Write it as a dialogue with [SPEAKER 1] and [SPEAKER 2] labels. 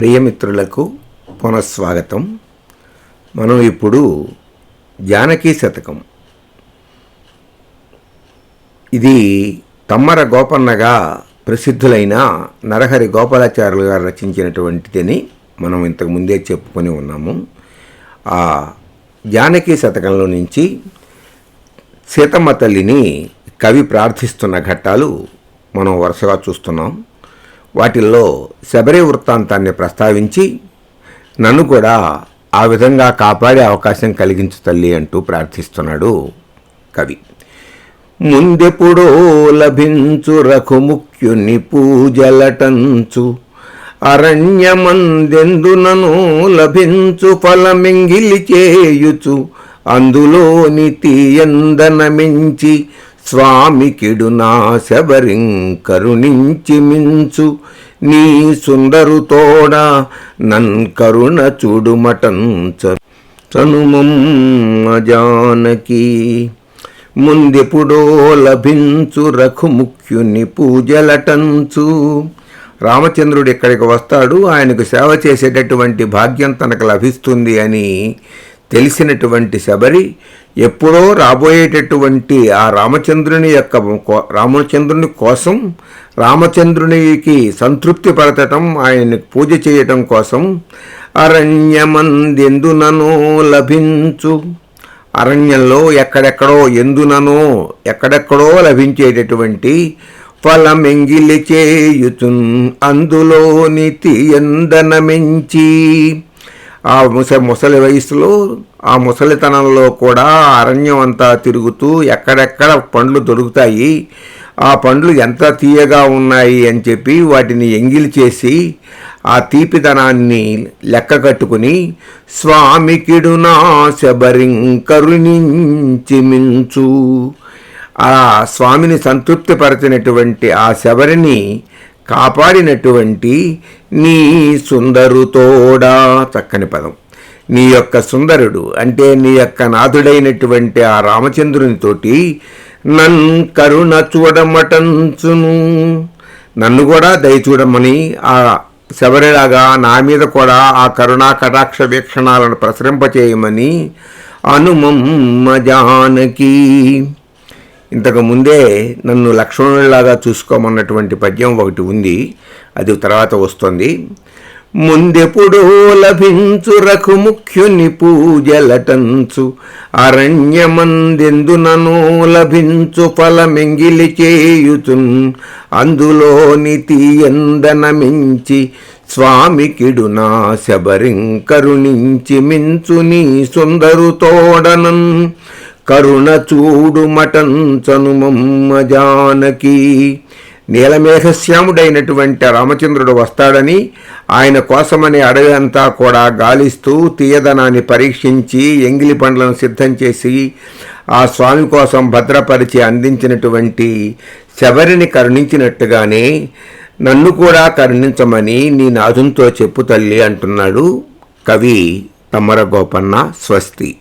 [SPEAKER 1] ప్రియమిత్రులకు పునఃస్వాగతం. మనం ఇప్పుడు జానకీ శతకం. ఇది తమ్మర గోపన్నగా ప్రసిద్ధులైన నరహరి గోపాలాచార్యులు గారు రచించినటువంటిదని మనం ఇంతకు ముందే చెప్పుకొని ఉన్నాము. ఆ జానకీ శతకంలో నుంచి సీతమ్మ తల్లిని కవి ప్రార్థిస్తున్న ఘట్టాలు మనం వరుసగా చూస్తున్నాం. వాటిల్లో శబరి వృత్తాంతాన్ని ప్రస్తావించి నన్ను కూడా ఆ విధంగా కాపాడే అవకాశం కలిగించు తల్లి అంటూ ప్రార్థిస్తున్నాడు కవి. ముందెప్పుడో లభించు రఘుముఖ్యుని పూజలటంచు అరణ్యమందెందునను లభించు ఫలమింగిలి చేయుచు అందులోని తీయందనమించి స్వామికిడు నా శబరిం కరుణించి మించు నీ సుందరుతోడ నన్ కరుణ చూడుమటం చనుమమ్మ జానకి ముందెప్పుడో లభించు రఘుముఖ్యుని పూజలటంచు. రామచంద్రుడు ఇక్కడికి వస్తాడు ఆయనకు సేవ చేసేటటువంటి భాగ్యం తనకు లభిస్తుంది అని తెలిసినటువంటి శబరి ఎప్పుడో రాబోయేటటువంటి ఆ రామచంద్రుని యొక్క కో- రామచంద్రుని కోసం రామచంద్రునికి సంతృప్తి పరచటం ఆయన్ని పూజ చేయటం కోసం అరణ్యమందెందుననో లభించు. అరణ్యంలో ఎక్కడెక్కడో ఎందుననో ఎక్కడెక్కడో లభించేటటువంటి ఫలమెంగిలి చేయుచున్ అందులోని తీయందనమించి. ఆ ముస ముసలి వయసులో ఆ ముసలితనంలో కూడా అరణ్యం అంతా తిరుగుతూ ఎక్కడెక్కడ పండ్లు దొరుకుతాయి ఆ పండ్లు ఎంత తీయగా ఉన్నాయి అని చెప్పి వాటిని ఎంగిలి చేసి ఆ తీపిదనాన్ని లెక్క కట్టుకుని స్వామికిడు నా శబరిం మించు. ఆ స్వామిని సంతృప్తిపరచినటువంటి ఆ శబరిని కాపాడినటువంటి నీ సుందరుతోడా చక్కని పదం. నీ యొక్క సుందరుడు అంటే నీ యొక్క నాథుడైనటువంటి ఆ రామచంద్రునితోటి నన్ కరుణ చూడమటంచును. నన్ను కూడా దయ చూడమని ఆ శబరిలాగా నా మీద కూడా ఆ కరుణా కటాక్ష వీక్షణాలను ప్రసరింపచేయమని అనుమమ్మ జానకి ఇంతకు ముందే నన్ను లక్ష్మణుడిలాగా చూసుకోమన్నటువంటి పద్యం ఒకటి ఉంది. అది తర్వాత వస్తుంది. ముందెప్పుడో లభించు రఘుముఖ్యుని పూజలటంచు అరణ్యమందెందుననో లభించు ఫలమెంగిలి చేయుచున్ అందులోని తీయందనమించి స్వామికిడు నా శబరిం కరుణించి మించు నీ సుందరుతోడనన్ కరుణ చూడు మటంచనుమమ్మ జానకి. నీలమేఘశ్యాముడైనటువంటి రామచంద్రుడు వస్తాడని ఆయన కోసమని అడవి అంతా కూడా గాలిస్తూ తీయదనాన్ని పరీక్షించి ఎంగిలి పండ్లను సిద్ధం చేసి ఆ స్వామి కోసం భద్రపరిచి అందించినటువంటి శబరిని కరుణించినట్టుగానే నన్ను కూడా కరుణించమని నీ నాథునితో చెప్పు తల్లి అంటున్నాడు కవి తమ్మర గోపన్న స్వస్తి.